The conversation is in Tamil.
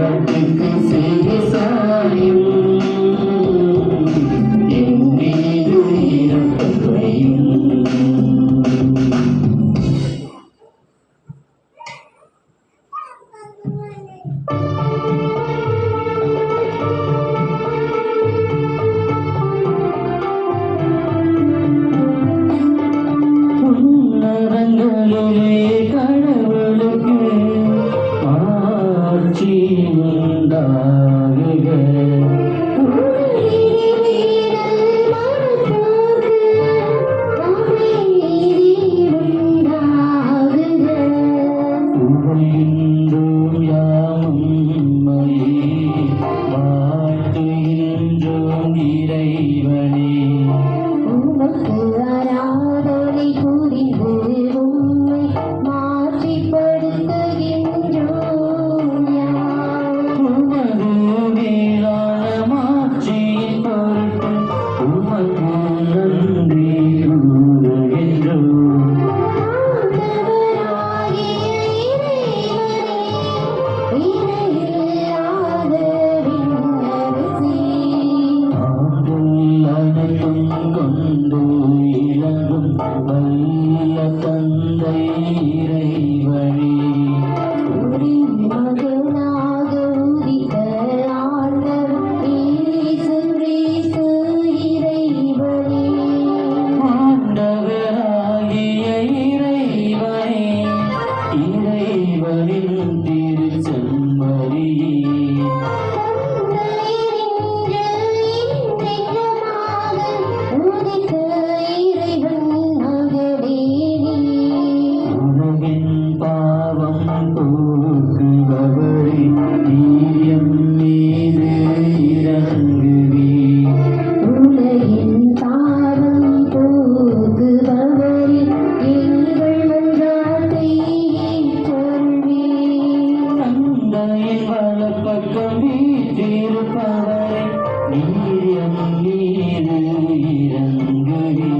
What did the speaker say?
Lo que இறைவனின் திருச்செம்மறியே Maria.